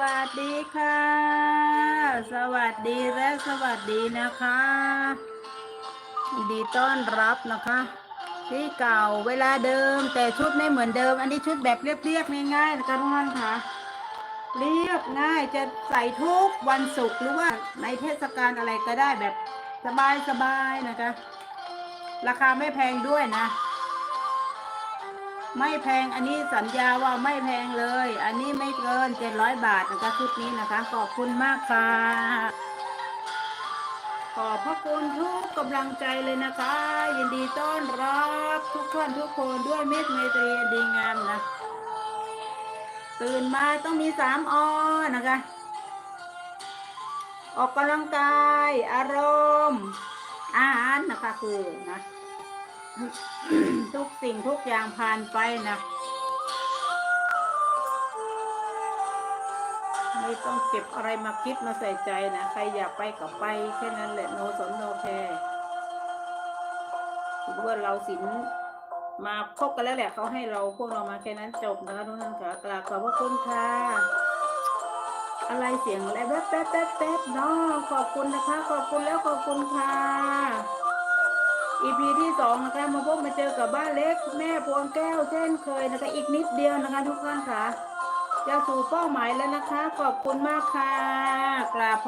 วัสดีค่ะ สวัสดีและสวัสดีนะคะดีต้อนรับนะคะ ที่เก่าเวลาเดิม แต่ชุดไม่เหมือนเดิม อันนี้ชุดแบบเรียบๆง่ายๆนะคะทุกท่านค่ะเรียบง่ายจะใส่ทุกวันศุกร์หรือว่าในเทศกาลอะไรก็ได้แบบสบายๆนะคะ ราคาไม่แพงด้วยนะ ไม่แพงอันนี้สัญญาว่าไม่แพงเลย อันนี้ไม่เกินเจ็ดร้อยบาทนะคะชุดนี้นะคะ ขอบคุณมากค่ะ ขอบพระคุณทุกกำลังใจเลยนะคะ ยินดีต้อนรับทุกท่านทุกคนด้วยเมตไมตรีดีงามนะ ตื่นมาต้องมีสามอนะคะ ออกกำลังกาย อารมณ์ อาหารนะคะคือนะ ทุกสิ่งทุกอย่างผ่านไปนะไม่ต้องเก็บอะไรมาคิดมาใส่ใจนะ ใครอยากไปก็ไป แค่นั้นแหละโนสนโนแคร์ถือว่าเราสินมาคบกันแล้วแหละเขาให้เราพวกเรามาแค่นั้นจบนะคะทุกท่านค่ะกราบขอบพระคุณค่ะอะไรเสียงอะไรแป๊บแป๊บแป๊บแป๊บเนาะขอบคุณนะคะ ขอบคุณแล้วขอบคุณค่ะ EP ที่สองนะคะมาพบมาเจอกับบ้านเล็ก แม่พวงแก้วเช่นเคยนะคะอีกนิดเดียวนะคะทุกท่านค่ะจะสู่เป้าหมายแล้วนะคะ ขอบคุณมากค่ะกราบขอบ